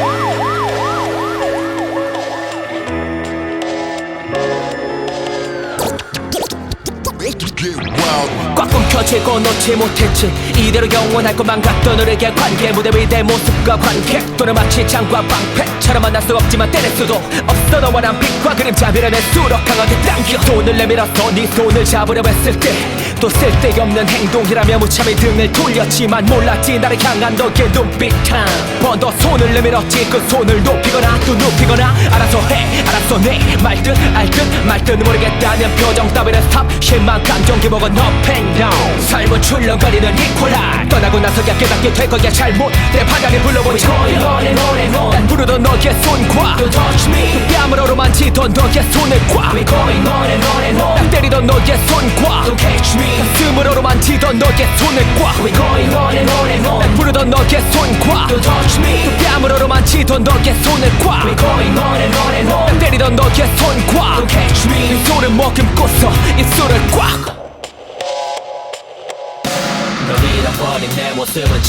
Woo! 꽉 움켜쥐고 놓지 못했지. 이대로 영원할 것만 같던 우리에게 관계. 무대 위대 모습과 관객 또는 마치 장과 방패처럼 만날 수 없지만 때릴 수도 없어. 너와 난 빛과 그림자 밀어내 수로 강하게 당겨. 손을 내밀어서 네 손을 잡으려 했을 때. 또 쓸데없는 행동이라며 무참히 등을 돌렸지만 몰랐지. 나를 향한 너의 눈빛 한 번 더 손을 내밀었지. 그 손을 높이거나 또 눕히거나 알아서 해 알아서 내 말든 알든 말든 모르겠다는 표정 따위는 스탑. 실망 감정 기복은 up and down 삶은 출렁거리는 이퀄라 떠나고 나서야 깨닫게 될 거야 잘못 내 판단을 불러보니 난 부르던 너의 손과 Don't touch me 뺨으로 만지던 너의 손을 꽉 We going on and on and on 난 때리던 너의 손과 Don't catch me 가슴으로 만지던 너의 손을 꽉 We going on and on and on 난 부르던 너의 손과 Don't touch me 뺨으로 만지던 너의 손을 꽉 We going on and on and on 난 때리던 너의 손과 Don't catch me 네 손을 머금고서 입술을 꽉 버린 내 모습은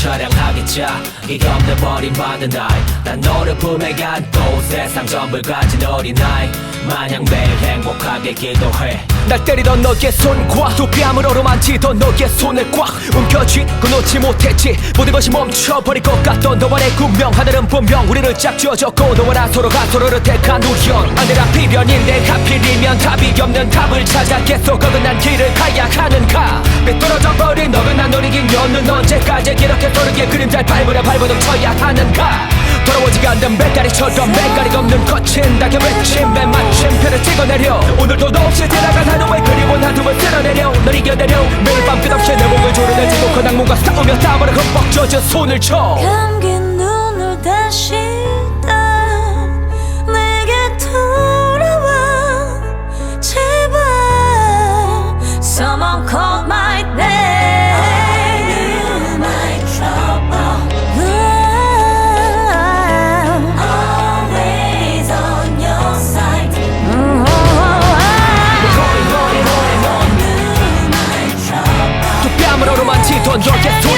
이게 없는 버림받은 나이. 난 너를 품에 안고 세상 전부를 가진 어린아이. 마냥 매일 행복하게 기도해 날 때리던 너의 손과 두 뺨으로 만지던 너의 손을 꽉 움켜쥐고 놓지 못했지. 모든 것이 멈춰버릴 것 같던 내 운명 하늘은 분명 우리를 짝지어졌고 너와 나 서로가 서로를 택한 우연. 아내라 비변인데 하필이면 답이 없는 답을 찾아 계속 어긋난 길을 가야 하는가. 삐뚤어져 버린 어긋난 노리긴 연은 언제까지 이렇게 서로의 그림자를 밟으려 발버둥 쳐야 하는가 않는 배다리처럼 맥가리가 없는 거친 낙엽 외침 맨 마침 표를 찍어내려. 오늘도 너 없이 지나간 하루의 그리운 한숨을 쓸어내려? 널 이겨내려. 매일 밤 끝없이 내 몸을 조르내지고 그 악몽과 싸우며 땀으로 흠뻑 젖은 손을 쳐. 감긴 눈을 다시 뺨으로 만지던 너의